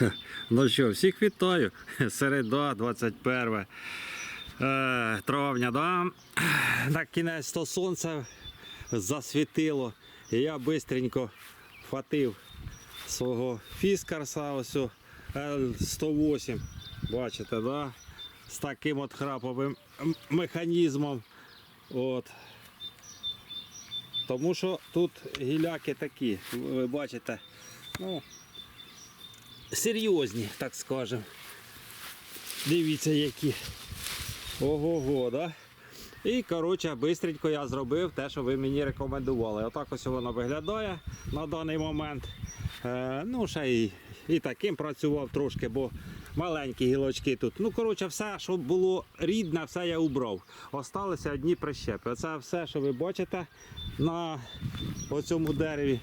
Ну що, всіх вітаю. Середа, 21 е, травня, да? На кінець то сонце засвітило. І я швидко хватив свого фіскарса ось L108. Бачите, да? З таким от храповим механізмом. От. Тому що тут гіляки такі, ви бачите, ну, серйозні, так скажемо. Дивіться які. Ого-го, да? І коротше, швидко я зробив те, що ви мені рекомендували. Отак ось воно виглядає на даний момент. Е, ну, ще і, і таким працював трошки, бо маленькі гілочки тут. Ну, коротше, все, що було рідне, все я убрав. Осталися одні прищепи. Оце все, що ви бачите на оцьому дереві.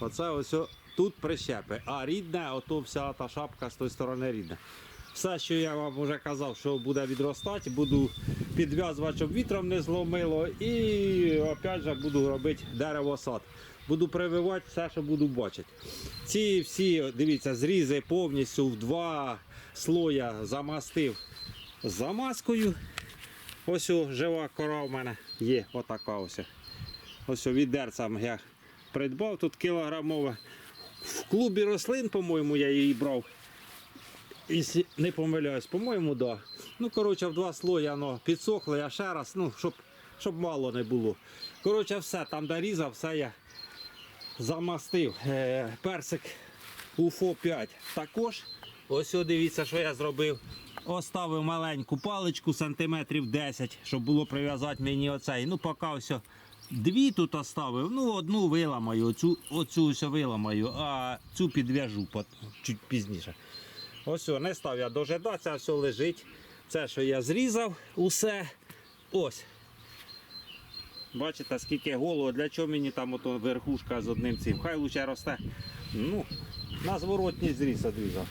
Оце ось тут прищепи. А рідне, ото вся та шапка з тої сторони рідне. Все, що я вам вже казав, що буде відростати, буду підв'язувати, щоб вітром не зломило. І опять же буду робити деревосад. Буду прививати все, що буду бачити. Ці всі, дивіться, зрізи повністю в два слоя замастив замазкою. Ось жива кора в мене є, отака ось. Ось відерцем я придбав тут кілограмове. В клубі рослин, по-моєму, я її брав. Якщо не помиляюсь, по-моєму, да. Ну, коротше, в два слої воно підсохло, я ще раз, ну, щоб, щоб мало не було. Коротше, все, там де все я замастив. Е, персик УФО 5 також. Ось дивіться, що я зробив. Оставив маленьку паличку сантиметрів 10, щоб було прив'язати мені оцей. Ну, поки все. Дві тут оставив, ну одну виламаю, оцю, оцю ось виламаю, а цю підв'яжу чуть пізніше. Ось, не став я дожидатися, все лежить. Це, що я зрізав, усе. Ось. Бачите, скільки голого, для чого мені там ото верхушка з одним цим. Хай лучше росте. Ну, на зворотній зріз одрізав.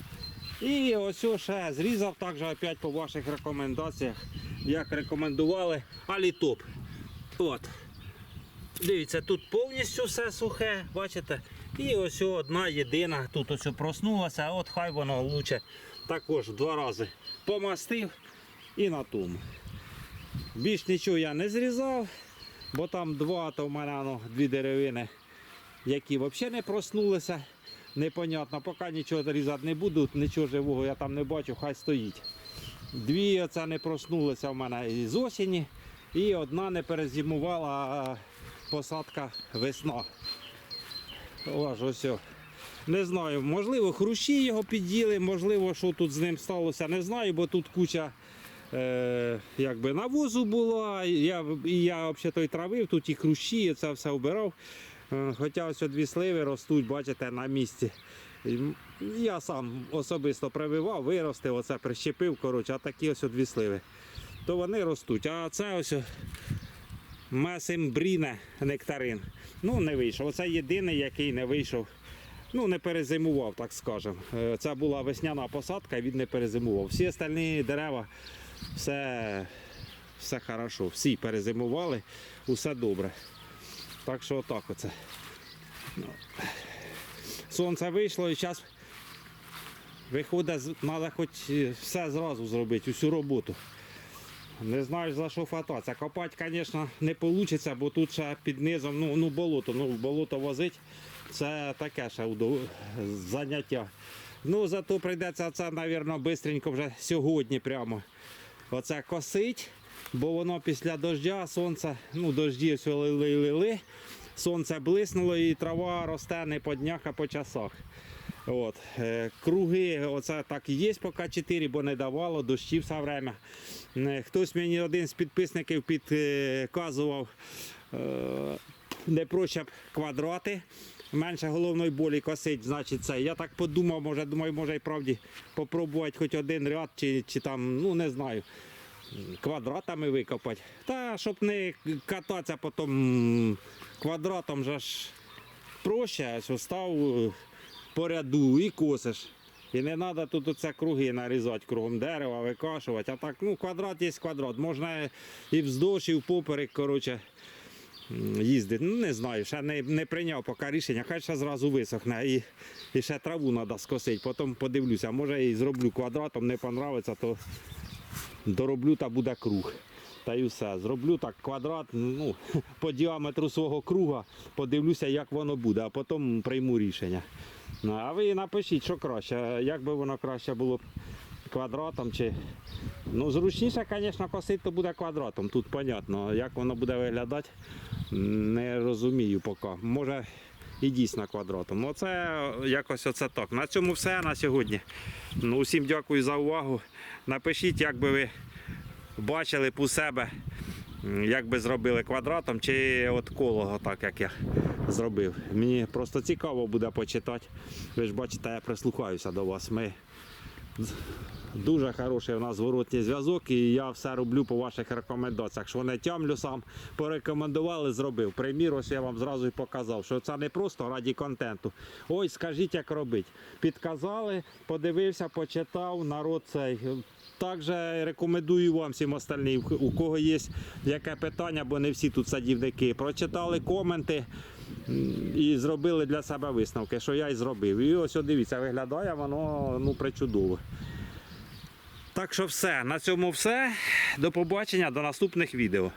І ось ще зрізав також опять по ваших рекомендаціях, як рекомендували, алітоп. От. Дивіться, тут повністю все сухе, бачите? І ось одна єдина, тут ось проснулася, а от хай воно лучше також два рази помастив і на тому. Більш нічого я не зрізав, бо там два, то в мене ну, дві деревини, які взагалі не проснулися. Непонятно, поки нічого різати не буду, нічого живого я там не бачу, хай стоїть. Дві оце не проснулися в мене із осені, і одна не перезимувала посадка весна. Ось. Не знаю, можливо, хрущі його під'їли, можливо, що тут з ним сталося, не знаю, бо тут куча е, якби навозу була. і Я, і я взагалі той травив, тут і хрущі, і це все вбирав. Е, Хоча ось дві сливи ростуть, бачите, на місці. Я сам особисто прививав, виростив, оце прищепив, коротше, а такі ось дві сливи. То вони ростуть. А це ось Масимбріне нектарин. Ну, не вийшов. Оце єдиний, який не вийшов. Ну, не перезимував, так скажемо. Е, Це була весняна посадка, він не перезимував. Всі остальні дерева, все, все хорошо. Всі перезимували, усе добре. Так що отак оце. Ну, Сонце вийшло і зараз виходить, треба хоч е, все зразу зробити, усю роботу. Не знаєш за що хвататися. Копати, звісно, не вийде, бо тут ще під низом ну, ну, болото. Ну, болото возить це таке ще заняття. Ну, зато прийдеться це, мабуть, швидко вже сьогодні прямо. Оце косить, бо воно після дождя, сонце, ну, дожді все лили-лили, сонце блиснуло і трава росте не по днях, а по часах. От. е, Круги, оце так і є поки 4, бо не давало, дощів все время. Е, Хтось мені один з підписників підказував, е, не проще квадрати. Менше головної болі косить, значить це. Я так подумав, може, думаю, може і правді попробувати хоч один ряд, чи, чи там, ну не знаю, квадратами викопати. Та щоб не кататися потім квадратом же ж проще, ось став е, по ряду і косиш. І не треба тут оце круги нарізати кругом дерева, викашувати. А так, ну, квадрат є квадрат. Можна і вздовж, і впоперек, коротше. їздити. Ну, не знаю, ще не, не прийняв поки рішення, хай ще зразу висохне і, і ще траву треба скосити. Потім подивлюся, може і зроблю квадратом, не понравиться, то дороблю та буде круг. Та й все. Зроблю так квадрат ну, по діаметру свого круга, подивлюся, як воно буде, а потім прийму рішення. Ну, а ви напишіть, що краще, як би воно краще було квадратом чи. Ну, зручніше, звісно, косити, то буде квадратом. Тут понятно. Як воно буде виглядати, не розумію поки. Може і дійсно квадратом. Ну, Оце якось оце так. На цьому все на сьогодні. Ну, усім дякую за увагу. Напишіть, як би ви бачили б у себе, як би зробили квадратом чи от колого, так як я зробив. Мені просто цікаво буде почитати. Ви ж бачите, я прислухаюся до вас. Ми Дуже хороший у нас зворотній зв'язок, і я все роблю по ваших рекомендаціях. Що не тямлю сам, порекомендували, зробив. Примір, ось я вам зразу і показав, що це не просто раді контенту. Ой, скажіть, як робити. Підказали, подивився, почитав, народ цей. Також рекомендую вам всім остальним, у кого є яке питання, бо не всі тут садівники. Прочитали коменти і зробили для себе висновки, що я і зробив. І ось дивіться, виглядає воно ну, причудово. Так що все, на цьому все. До побачення, до наступних відео.